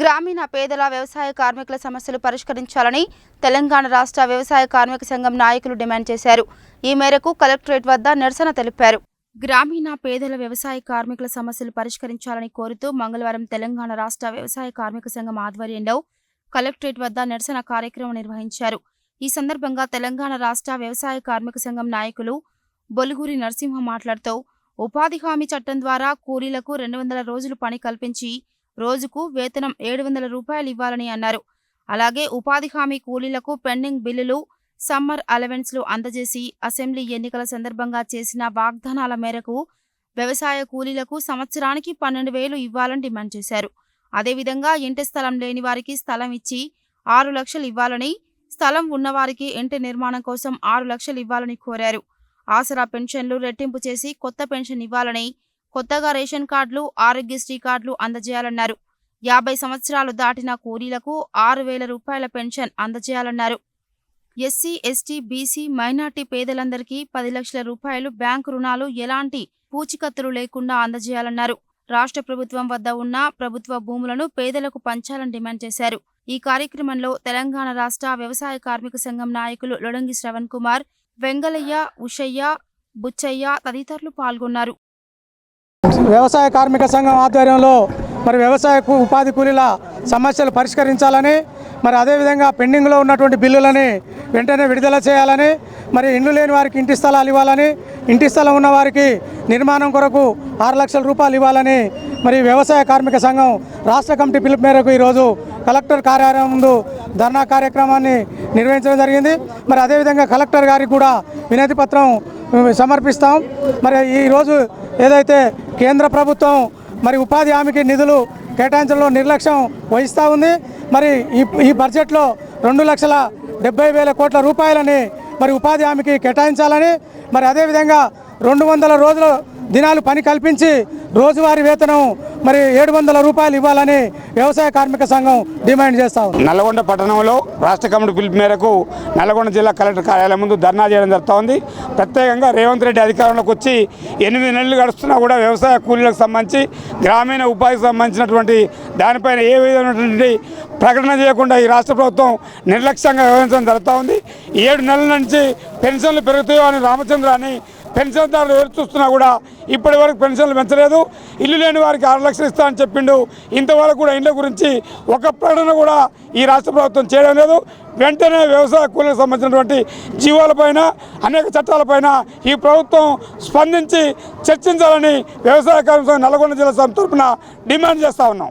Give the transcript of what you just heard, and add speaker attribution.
Speaker 1: గ్రామీణ పేదల వ్యవసాయ కార్మికుల సమస్యలు పరిష్కరించాలని తెలంగాణ రాష్ట్ర వ్యవసాయ కార్మిక సంఘం నాయకులు డిమాండ్ చేశారు. ఈ మేరకు కలెక్టరేట్ వద్ద నిరసన తెలిపారు. గ్రామీణ పేదల వ్యవసాయ కార్మికుల సమస్యలు పరిష్కరించాలని కోరుతూ మంగళవారం తెలంగాణ రాష్ట్ర వ్యవసాయ కార్మిక సంఘం ఆధ్వర్యంలో కలెక్టరేట్ వద్ద నిరసన కార్యక్రమం నిర్వహించారు. ఈ సందర్భంగా తెలంగాణ రాష్ట్ర వ్యవసాయ కార్మిక సంఘం నాయకులు బొలుగురి నరసింహ మాట్లాడుతూ ఉపాధి హామీ చట్టం ద్వారా కూలీలకు రెండు వందల రోజులు పని కల్పించి రోజుకు వేతనం ఏడు వందల రూపాయలు ఇవ్వాలని అన్నారు. అలాగే ఉపాధి హామీ కూలీలకు పెండింగ్ బిల్లులు సమ్మర్ అలవెన్స్లు అందజేసి అసెంబ్లీ ఎన్నికల సందర్భంగా చేసిన వాగ్దానాల మేరకు వ్యవసాయ కూలీలకు సంవత్సరానికి పన్నెండు వేలు ఇవ్వాలని డిమాండ్ చేశారు. అదేవిధంగా ఇంటి స్థలం లేని వారికి స్థలం ఇచ్చి ఆరు లక్షలు ఇవ్వాలని స్థలం ఉన్నవారికి ఇంటి నిర్మాణం కోసం ఆరు లక్షలు ఇవ్వాలని కోరారు. ఆసరా పెన్షన్లు రెట్టింపు చేసి కొత్త పెన్షన్ ఇవ్వాలని కొత్తగా రేషన్ కార్డులు ఆరోగ్యశ్రీ కార్డులు అందజేయాలన్నారు. యాభై సంవత్సరాలు దాటిన కూలీలకు ఆరు వేల రూపాయల పెన్షన్ అందజేయాలన్నారు. ఎస్సీ ఎస్టీ బీసీ మైనార్టీ పేదలందరికీ పది లక్షల రూపాయలు బ్యాంకు రుణాలు ఎలాంటి పూచికత్తులు లేకుండా అందజేయాలన్నారు. రాష్ట్ర ప్రభుత్వం వద్ద ఉన్న ప్రభుత్వ భూములను పేదలకు పంచాలని డిమాండ్ చేశారు. ఈ కార్యక్రమంలో తెలంగాణ రాష్ట్ర వ్యవసాయ కార్మిక సంఘం నాయకులు లొడంగి శ్రవణ్ కుమార్ వెంగలయ్య ఉషయ్య బుచ్చయ్య తదితరులు పాల్గొన్నారు.
Speaker 2: వ్యవసాయ కార్మిక సంఘం ఆధ్వర్యంలో మరి వ్యవసాయ ఉపాధి కూలీల సమస్యలు పరిష్కరించాలని మరి అదేవిధంగా పెండింగ్లో ఉన్నటువంటి బిల్లులని వెంటనే విడుదల చేయాలని మరి ఇండ్లు లేని వారికి ఇంటి స్థలాలు ఇవ్వాలని ఇంటి స్థలం ఉన్న వారికి నిర్మాణం కొరకు ఆరు లక్షల రూపాయలు ఇవ్వాలని మరి వ్యవసాయ కార్మిక సంఘం రాష్ట్ర కమిటీ పిలుపు మేరకు ఈరోజు కలెక్టర్ కార్యాలయం ముందు ధర్నా కార్యక్రమాన్ని నిర్వహించడం జరిగింది. మరి అదేవిధంగా కలెక్టర్ గారికి కూడా వినతి పత్రం సమర్పిస్తాం. మరి ఈరోజు ఏదైతే కేంద్ర ప్రభుత్వం మరి ఉపాధి హామీకి నిధులు కేటాయించడంలో నిర్లక్ష్యం వహిస్తూ ఉంది. మరి ఈ ఈ బడ్జెట్లో రెండు లక్షల డెబ్బై వేల కోట్ల రూపాయలని మరి ఉపాధి హామీకి కేటాయించాలని మరి అదేవిధంగా రెండు వందల రోజులు దినాలు పని కల్పించి రోజువారీ వేతనం మరి ఏడు వందల రూపాయలు ఇవ్వాలని వ్యవసాయ కార్మిక సంఘం డిమాండ్ చేస్తా
Speaker 3: నల్గొండ పట్టణంలో రాష్ట్ర కమిటీ పిలుపు మేరకు నల్గొండ జిల్లా కలెక్టర్ కార్యాలయం ముందు ధర్నా చేయడం జరుగుతూ ఉంది. ప్రత్యేకంగా రేవంత్ రెడ్డి అధికారంలోకి వచ్చి ఎనిమిది నెలలు గడుస్తున్నా కూడా వ్యవసాయ కూలీలకు సంబంధించి గ్రామీణ ఉపాధికి సంబంధించినటువంటి దానిపైన ఏ విధమైనటువంటి ప్రకటన చేయకుండా ఈ రాష్ట్ర ప్రభుత్వం నిర్లక్ష్యంగా వ్యవహరించడం జరుగుతూ ఉంది. ఏడు నెలల నుంచి పెన్షన్లు పెరుగుతాయో అని రామచంద్ర అని పెన్షన్దారులు ఎదురు చూస్తున్నా కూడా ఇప్పటి వరకు పెన్షన్లు పెంచలేదు. ఇల్లు లేని వారికి ఆరు లక్షలు ఇస్తా అని చెప్పిండు. ఇంతవరకు కూడా ఇండ్ల గురించి ఒక ప్రకటన కూడా ఈ రాష్ట్ర ప్రభుత్వం చేయడం లేదు. వెంటనే వ్యవసాయ కూలీలకు సంబంధించినటువంటి జీవాలపైన అనేక చట్టాలపైన ఈ ప్రభుత్వం స్పందించి చర్చించాలని వ్యవసాయ కార్మిక నల్గొండ జిల్లా సంస్థ తరఫున డిమాండ్ చేస్తా ఉన్నాం.